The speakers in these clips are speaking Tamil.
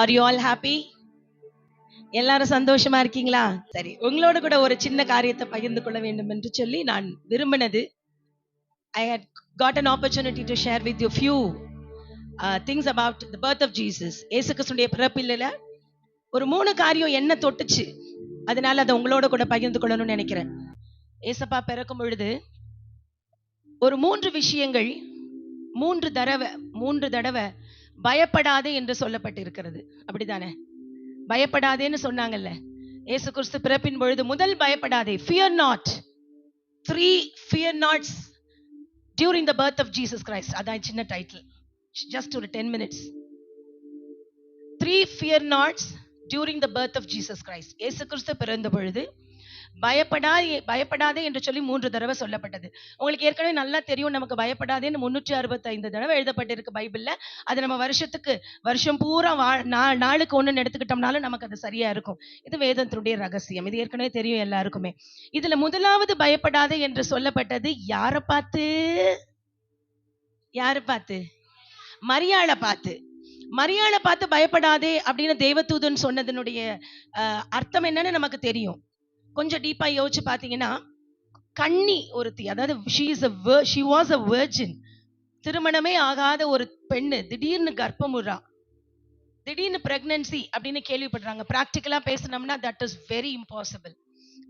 ஆர் யூ ஆல் ஹாப்பி எல்லாரும் சந்தோஷமா இருக்கீங்களா? சரி உங்களோட கூட ஒரு சின்ன காரியத்தை பகிர்ந்து கொள்ள வேண்டும் என்று சொல்லி நான் விரும்பினது. I had got an opportunity to share with you few things about the birth of Jesus Jesus. இயேசு பிறப்பில்ல ஒரு மூணு காரியம் என்ன தொட்டுச்சு? அதனால அதை உங்களோட கூட பகிர்ந்து கொள்ளணும்னு நினைக்கிறேன். ஏசப்பா பிறக்கும் பொழுது ஒரு மூன்று விஷயங்கள் மூன்று தடவை மூன்று தடவை பயப்படாதே என்று சொல்லப்பட்டிருக்கிறது. அப்படிதானே? பயப்படாதேன்னு சொன்னாங்கல்ல. ஏசு கிறிஸ்து பிறப்பின் பொழுது முதல் பயப்படாதே. Fear not three fear nots during the birth of Jesus Christ அதான் சின்ன டைட்டில் ஜஸ்ட் ஒரு ten minutes three fear nots during the birth of Jesus Christ ஏசு கிறிஸ்து பிறந்த பொழுது பயப்படாதே பயப்படாதே என்று சொல்லி மூன்று தடவை சொல்லப்பட்டது. உங்களுக்கு ஏற்கனவே நல்லா தெரியும் நமக்கு பயப்படாதேன்னு முன்னூற்றி அறுபத்தி ஐந்து தடவை எழுதப்பட்டிருக்கு பைபிளில். அது நம்ம வருஷத்துக்கு வருஷம் பூரா வா- நாளுக்கு ஒண்ணுன்னு எடுத்துக்கிட்டோம்னாலும் நமக்கு அது சரியா இருக்கும். இது வேதத்தினுடைய ரகசியம். இது ஏற்கனவே தெரியும் எல்லாருக்குமே. இதுல முதலாவது பயப்படாதே என்று சொல்லப்பட்டது யாரை பார்த்து? யாரை பார்த்து? மரியாளை பார்த்து. மரியாளை பார்த்து பயப்படாதே அப்படின்னு தேவதூதன் சொன்னதனுடைய அர்த்தம் என்னன்னு நமக்கு தெரியும். கொஞ்சம் டீப்பா யோசிச்சு பாத்தீங்கன்னா கன்னி ஒருத்தி அதாவது she is a she was a virgin திருமணமே ஆகாத ஒரு பெண்ணு திடீர்னு கர்ப்பமுறா திடீர்னு பிரெக்னன்சி அப்படின்னு கேள்விப்படுறாங்க. ப்ராக்டிக்கலாக பேசினோம்னா தட் இஸ் வெரி இம்பாசிபிள்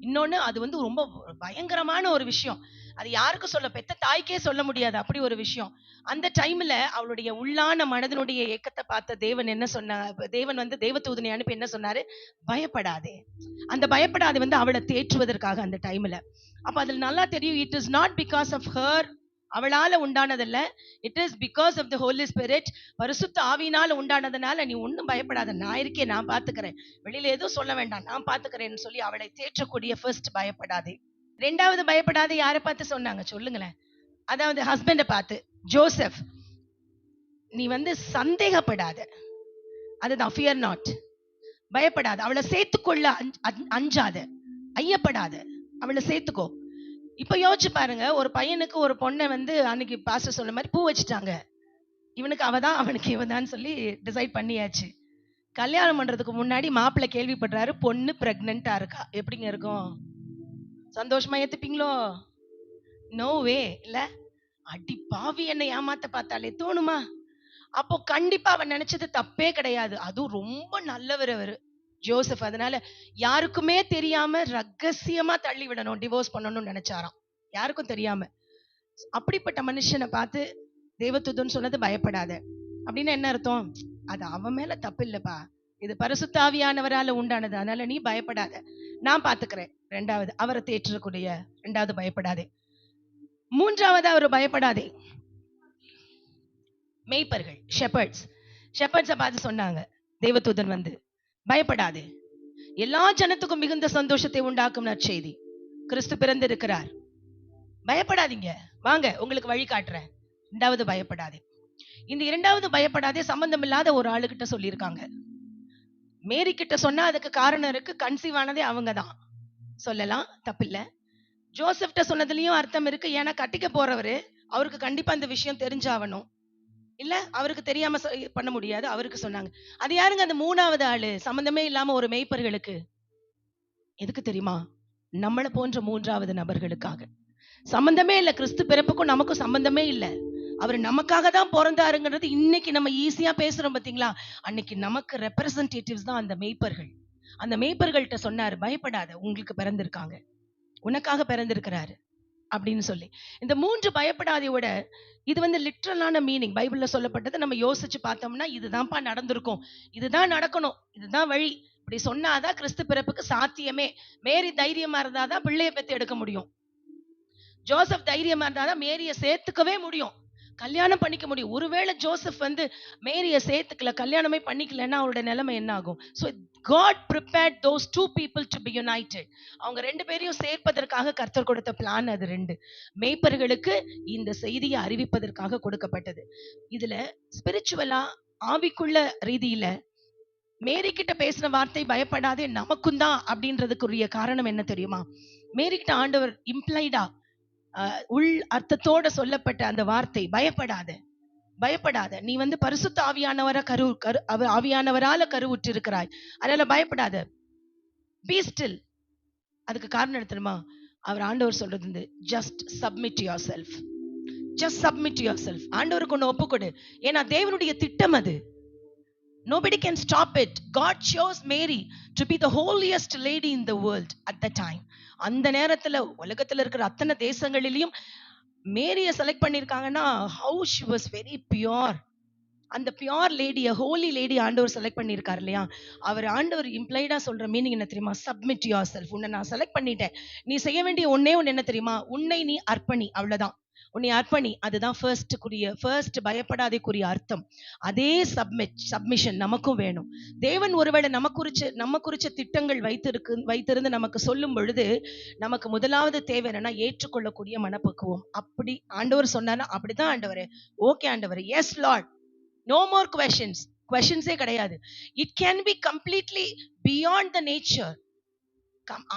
இன்னொன்னு அது வந்து ரொம்ப பயங்கரமான ஒரு விஷயம். அது யாருக்கும் சொல்ல பெத்த தாய்க்கே சொல்ல முடியாது. அப்படி ஒரு விஷயம். அந்த டைம்ல அவளுடைய உள்ளான மனதனுடைய ஏக்கத்தை பார்த்த தேவன் என்ன சொன்னார் தேவன் வந்து தேவதூதனை அனுப்பி என்ன சொன்னாரு? பயப்படாதே. அந்த பயப்படாதே வந்து அவளை தேற்றுவதற்காக அந்த டைம்ல அப்ப அதுல நல்லா தெரியும் it is not because of her அவளால உண்டானதல்ல. It is because of the holy spirit பரிசுத்த ஆவியினால உண்டானதுனால நீ ஒன்றும் பயப்படாத. நான் இருக்கேன் நான் பார்த்துக்கிறேன். வெளியில எதுவும் சொல்ல வேண்டாம் நான் பார்த்துக்கிறேன்னு சொல்லி அவளை தேற்றக்கூடிய ஃபர்ஸ்ட் பயப்படாதே. ரெண்டாவது பயப்படாத யாரை பார்த்து சொன்னாங்க? சொல்லுங்களேன். அதாவது ஹஸ்பண்டை பார்த்து ஜோசப் நீ வந்து சந்தேகப்படாத. அதுதான் ஃபியர் நாட் பயப்படாத. அவளை சேர்த்துக்கொள்ள அஞ்ச- அஞ்சாத. ஐயப்படாத. அவளை சேர்த்துக்கோ. இப்போ யோசிச்சு பாருங்க ஒரு பையனுக்கு ஒரு பொண்ணை வந்து அன்னைக்கு பாஸ்டர் சொன்ன மாதிரி பூ வச்சுட்டாங்க. இவனுக்கு அவதான் அவனுக்கு இவதான் சொல்லி டிசைட் பண்ணியாச்சு. கல்யாணம் பண்றதுக்கு முன்னாடி மாப்பிள்ளை கேள்விப்படுறாரு பொண்ணு பிரெக்னெண்டா இருக்கா? எப்படிங்க இருக்கும்? சந்தோஷமா ஏத்துப்பீங்களோ? நோ வே இல்ல? அடி பாவி என்னை ஏமாத்த பார்த்தாலே தோணுமா? அப்போ கண்டிப்பா அவன் நினைச்சது தப்பே கிடையாது. அதுவும் ரொம்ப நல்லவர் அவர் ஜோசப். அதனால யாருக்குமே தெரியாம ரகசியமா தள்ளி விடணும் டிவோர்ஸ் பண்ணணும்னு நினைச்சாராம். யாருக்கும் தெரியாம. அப்படிப்பட்ட மனுஷனை பார்த்து தெய்வத்துதுன்னு சொன்னது பயப்படாத. அப்படின்னு என்ன அர்த்தம்? அது அவன் மேல தப்பு இல்லப்பா இது பரிசுத்தாவியானவரால உண்டானது. அதனால நீ பயப்படாத. நான் பாத்துக்கிறேன். ரெண்டாவது அவரை தேற்றக்கூடிய ரெண்டாவது பயப்படாதே. மூன்றாவது அவர் பயப்படாதே. மேய்ப்பர்கள் ஷெப்பர்ட்ஸ் ஷெப்பர்ட்ஸை பார்த்து சொன்னாங்க. தேவதூதன் வந்து பயப்படாதே. எல்லா ஜனத்துக்கும் மிகுந்த சந்தோஷத்தை உண்டாக்கும் நற்செய்தி. கிறிஸ்து பிறந்திருக்கிறார். பயப்படாதீங்க. வாங்க உங்களுக்கு வழி காட்டுறேன். ரெண்டாவது பயப்படாதே. இந்த இரண்டாவது பயப்படாதே சம்பந்தம் இல்லாத ஒரு ஆளுகிட்ட சொல்லியிருக்காங்க. மேரி கிட்ட சொன்னா அதுக்கு காரணம் இருக்கு கன்சீவ் ஆனதே அவங்க தான். சொல்லலாம் தப்பில்ல. ஜோசப்ட்ட சொன்னதுலயும் அர்த்தம் இருக்கு. ஏன்னா கட்டிக்க போறவரு அவருக்கு கண்டிப்பா அந்த விஷயம் தெரிஞ்சாகணும். இல்ல அவருக்கு தெரியாம பண்ண முடியாது அவருக்கு சொன்னாங்க. அது யாருங்க அந்த மூணாவது ஆளு? சம்பந்தமே இல்லாம ஒரு மேய்ப்பர்களுக்கு. எதுக்கு தெரியுமா? நம்மளை போன்ற மூன்றாவது நபர்களுக்காக. சம்பந்தமே இல்ல கிறிஸ்து பிறப்புக்கும் நமக்கும் சம்பந்தமே இல்ல. அவர் நமக்காக தான் பிறந்தாருங்கிறது இன்னைக்கு நம்ம ஈஸியா பேசுறோம் பாத்தீங்களா? அன்னைக்கு நமக்கு ரெப்ரசன்டேட்டிவ்ஸ் தான் அந்த மேய்ப்பர்கள். அந்த மேய்ப்பர்கள்ட்ட சொன்னாரு பயப்படாத உங்களுக்கு பிறந்திருக்காங்க. உனக்காக பிறந்திருக்கிறாரு. அப்படின்னு சொல்லி. இந்த மூன்று பயப்படாதையோட இது வந்து லிட்ரலான மீனிங் பைபிள்ல சொல்லப்பட்டது நம்ம யோசிச்சு பார்த்தோம்னா இதுதான்ப்பா நடந்திருக்கும். இதுதான் நடக்கணும். இதுதான் வழி. இப்படி சொன்னாதான் கிறிஸ்து பிறப்புக்கு சாத்தியமே. மேரி தைரியமா இருந்தாதான் பிள்ளைய பெத்து எடுக்க முடியும். ஜோசப் தைரியமா இருந்தாதான் மேரிய சேர்த்துக்கவே முடியும். கல்யாணம் பண்ணிக்க முடியும். ஒருவேளை ஜோசப் வந்து மேரியை சேர்த்துக்கல கல்யாணமே பண்ணிக்கலன்னா அவரோட நிலைமை என்ன ஆகும்? So God prepared those two people to be united அவங்க ரெண்டு பேரையும் சேர்ப்பதற்காக கர்த்தர் கொடுத்த பிளான் அது ரெண்டு. மேய்ப்பர்களுக்கு இந்த செய்தியை அறிவிப்பதற்காக கொடுக்கப்பட்டது. இதுல ஸ்பிரிச்சுவலா ஆவிக்குள்ள ரீதியில மேரி கிட்ட பேசின வார்த்தை பயப்படாதே நமக்கும் தான் அப்படின்றதுக்குரிய காரணம் என்ன தெரியுமா? மேரி கிட்ட ஆண்டவர் இம்ப்ளைடா உள் அர்த்தத்தோட சொல்லப்பட்ட அந்த வார்த்தை பயப்படாத. பயப்படாத. நீ வந்து பரிசுத்த ஆவியானவர கரு கரு அவர் ஆவியானவரால கருவுற்று இருக்கிறாய் அதனால பயப்படாத. பி ஸ்டில் அதுக்கு காரணம் எடுத்துருமா அவர் ஆண்டவர் சொல்றது வந்து just submit yourself just submit yourself ஆண்டவருக்கு ஒன்று ஒப்புக்கொடு. ஏன்னா தேவனுடைய திட்டம் அது. Nobody can stop it. God chose mary to be the holiest lady in the world at the time. அந்த நேரத்தில் உலகத்துல இருக்கிற அத்தனை தேசங்களிலையும் மேரியை செலக்ட் பண்ணியிருக்காங்கன்னா how she was very pure அந்த பியோர் லேடிய ஹோலி லேடி ஆண்டவர் செலக்ட் பண்ணியிருக்காரு இல்லையா? அவர் ஆண்டவர் இம்ப்ளைடா சொல்ற மீனிங் என்ன தெரியுமா? சப்மிட் யுவர் செல்ஃப் உன்னை நான் செலக்ட் பண்ணிட்டேன். நீ செய்ய வேண்டிய ஒன்னே ஒன்று என்ன தெரியுமா? உன்னை நீ அர்ப்பணி. அவ்வளோதான் உன்னை அர்ப்பணி அதுதான் ஃபர்ஸ்ட் ஃபர்ஸ்ட் பயப்படாதேக்குரிய அர்த்தம். அதே சப்மிட் சப்மிஷன் நமக்கும் வேணும். தேவன் ஒருவேளை நம்ம குறிச்ச நம்ம குறிச்ச திட்டங்கள் வைத்திருக்கு வைத்திருந்து நமக்கு சொல்லும் பொழுது நமக்கு முதலாவது தேவை என்னன்னா ஏற்றுக்கொள்ளக்கூடிய மனப்பக்குவம். அப்படி ஆண்டவர் சொன்னாரா? அப்படிதான் ஆண்டவரே. ஓகே ஆண்டவர். Yes Lord no more questions கொஷின்ஸே கிடையாது. It can be completely beyond the nature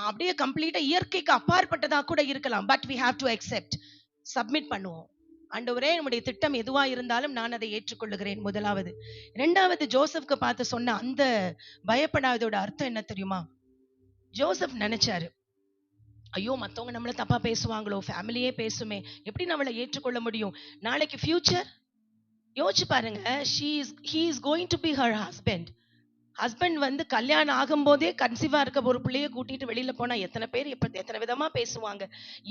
அப்படியே கம்ப்ளீட்டா இயற்கைக்கு அப்பாற்பட்டதா கூட இருக்கலாம். But we have to accept submit பண்ணுவோம். ஆண்டவரே நம்முடைய திட்டம் எதுவா இருந்தாலும் நான் அதை ஏற்றுக்கொள்ளுகிறேன். முதலாவது. இரண்டாவது ஜோசப்க்கு பார்த்து சொன்ன அந்த பயப்படாததோட அர்த்தம் என்ன தெரியுமா? ஜோசப் நினைச்சாரு ஐயோ மற்றவங்க நம்மள தப்பா பேசுவாங்களோ? ஃபேமிலியே பேசுமே. எப்படி நம்மளை ஏற்றுக்கொள்ள முடியும்? நாளைக்கு ஃபியூச்சர் யோசிச்சு பாருங்க she is he is going to be her husband husband வந்து கல்யாணம் ஆகும்போதே கன்சீவாக இருக்க ஒரு பிள்ளையை கூட்டிட்டு வெளியில் போனால் எத்தனை பேர் இப்போ எத்தனை விதமாக பேசுவாங்க?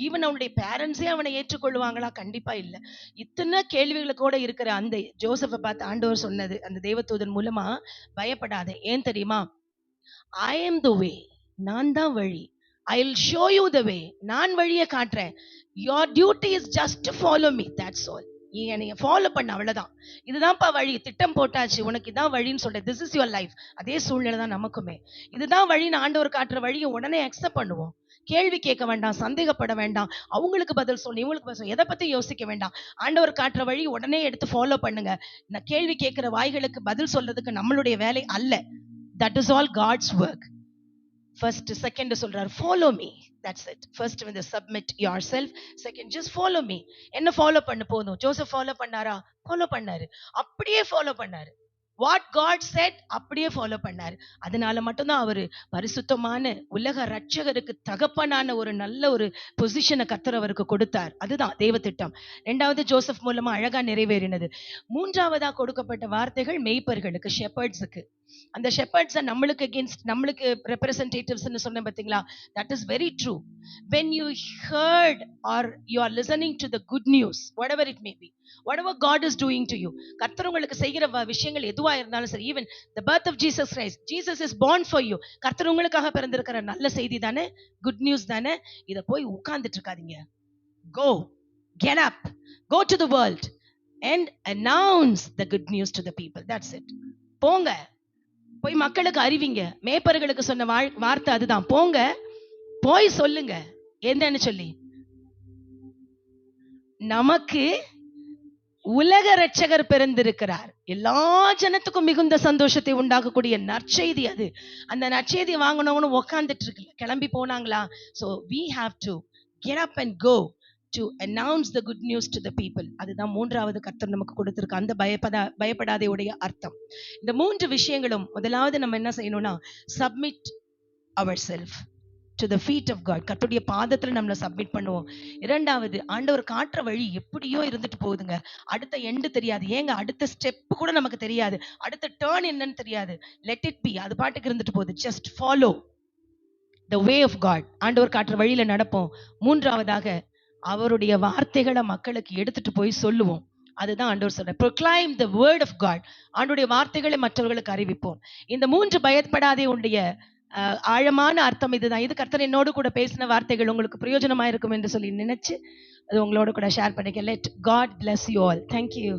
ஈவன் அவனுடைய பேரண்ட்ஸே அவனை ஏற்றுக்கொள்வாங்களா கண்டிப்பாக இல்லை. இத்தனை கேள்விகளை கூட இருக்கிற அந்த ஜோசஃபை பார்த்து ஆண்டவர் சொன்னது அந்த தேவதூதன் மூலமாக பயப்படாத. ஏன் தெரியுமா? ஐ எம் த வே நான் தான் வழி. ஐ இல் ஷோ யூ த வே நான் வழியை காட்டுறேன். Your duty is just follow me that's all என்னைய ஃபாலோ பண்ண அவ்வளோதான் இதுதான்ப்பா வழி திட்டம் போட்டாச்சு உனக்கு இதான் வழின்னு சொல்றேன். திஸ் இஸ் யுவர் லைஃப் அதே சூழ்நிலை தான் நமக்குமே. இதுதான் வழின்னு ஆண்டவர் காட்டுற வழியை உடனே அக்செப்ட் பண்ணுவோம். கேள்வி கேட்க வேண்டாம் சந்தேகப்பட வேண்டாம். அவங்களுக்கு பதில் சொல்லு இவங்களுக்கு பதில் எதை பற்றி யோசிக்க வேண்டாம். ஆண்டவர் காட்டுற வழி உடனே எடுத்து ஃபாலோ பண்ணுங்க. நான் கேள்வி கேட்கிற வாய்களுக்கு பதில் சொல்றதுக்கு நம்மளுடைய வேலை அல்ல. That is all God's work first second சொல்றாரு follow me that's it first வந்து submit yourself second just follow me என்ன ஃபாலோ பண்ண போதும்? ஜோசப் ஃபாலோ பண்ணாரா? ஃபாலோ பண்ணாரு. அப்படியே ஃபாலோ பண்ணாரு. வாட் காட் செட் அப்படியே ஃபாலோ பண்ணார். அதனால மட்டும்தான் அவர் பரிசுத்தமான உலக ரட்சகருக்கு தகப்பனான ஒரு நல்ல ஒரு பொசிஷனை கத்தர் அவருக்கு கொடுத்தார். அதுதான் தெய்வ திட்டம் ரெண்டாவது ஜோசப் மூலமா அழகா நிறைவேறினது. மூன்றாவதா கொடுக்கப்பட்ட வார்த்தைகள் மெய்ப்பர்களுக்கு ஷெப்பர்ட்ஸுக்கு அந்த ஷெப்பர்ட்ஸ் நம்மளுக்கு அகேன்ஸ்ட் நம்மளுக்கு ரெப்ரசன்டேட்டிவ்ஸ்னு சொன்னேன் பார்த்தீங்களா that is very true when you heard are you are listening to the good news whatever it may be whatever God is doing to you கர்த்தர் உங்களுக்கு செய்கிற விஷயங்கள் எதுவா இருந்தாலும் சரி even the birth of Jesus Christ Jesus is born for you கர்த்தர் உங்களுக்காக பிறந்திருக்கிற நல்ல செய்தி தானே குட் நியூஸ் தானே? இதை போய் உட்கார்ந்துட்டு இருக்காதீங்க. Go get up go to the world and announce the good news to the people that's it போங்க. போய் மக்களுக்கு அறிவிங்க. மேய்ப்பர்களுக்கு சொன்ன வார்த்தை அதுதான். போங்க. போய் சொல்லுங்க. என்னன்னு சொல்லி. நமக்கு உலக ரட்சகர் பிறந்திருக்கிறார். எல்லா ஜனத்துக்கும் மிகுந்த சந்தோஷத்தை உண்டாக்கக்கூடிய நற்செய்தி அது. அந்த நற்செய்தி வாங்கணும்னு உக்காந்துட்டு இருக்குல்ல. கிளம்பி போனாங்களா? So we have to get up and go to announce the good news to the people அதுதான் மூன்றாவது கர்த்தர் நமக்கு கொடுத்திருக்க அந்த பயப்படா பயப்படாதையுடைய உடைய அர்த்தம். இந்த மூன்று விஷயங்களும் முதலாவது நம்ம என்ன செய்யணும்னா submit our self to the feet of God கர்த்துடைய பாதத்துல நம்மளை சப்மிட் பண்ணுவோம். இரண்டாவது ஆண்டவர் காட்டுற வழி எப்படியோ இருந்துட்டு போகுதுங்க. அடுத்த எண்டு தெரியாது. ஏங்க அடுத்த ஸ்டெப் கூட நமக்கு தெரியாது. அடுத்த டேர்ன் என்னன்னு தெரியாது. லெட் இட் பி அது பாட்டுக்கு இருந்துட்டு போகுது. Just follow the way of God ஆண்டவர் காட்டுற வழியில நடப்போம். மூன்றாவதாக அவருடைய வார்த்தைகளை மக்களுக்கு எடுத்துட்டு போய் சொல்லுவோம். அதுதான் ஆண்டவர் சொல்ற proclaim the word of God ஆண்டுடைய வார்த்தைகளை மற்றவர்களுக்கு அறிவிப்போம். இந்த மூன்று பயப்படாதே உடைய ஆழமான அர்த்தம் இதுதான். இது கர்த்தர் என்னோடு கூட பேசின வார்த்தைகள் உங்களுக்கு பிரயோஜனமா இருக்கும் என்று சொல்லி நினைச்சு அது உங்களோட கூட ஷேர் பண்ணிக்க. Let God bless you all thank you